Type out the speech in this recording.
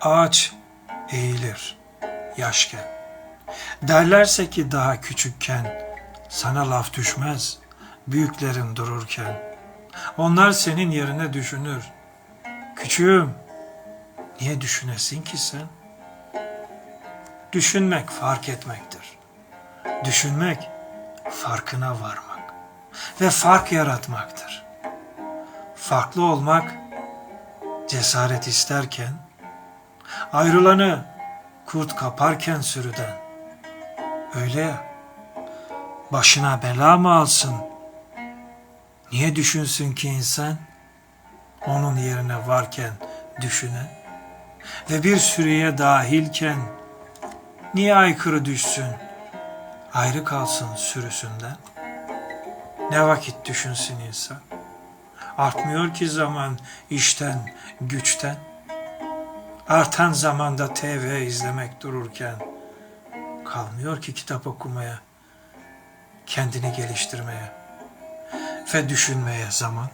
Ağaç eğilir yaşken. Derlerse ki daha küçükken sana laf düşmez büyüklerin dururken. Onlar senin yerine düşünür. Küçüğüm niye düşünesin ki sen? Düşünmek fark etmektir. Düşünmek farkına varmak ve fark yaratmaktır. Farklı olmak cesaret isterken, ayrılanı kurt kaparken sürüden. Öyle ya, başına bela mı alsın? Niye düşünsün ki insan? Onun yerine varken düşünen ve bir sürüye dahilken niye aykırı düşsün? Ayrı kalsın sürüsünden. Ne vakit düşünsün insan? Artmıyor ki zaman işten, güçten. Artan zamanda TV izlemek dururken kalmıyor ki kitap okumaya, kendini geliştirmeye ve düşünmeye zaman.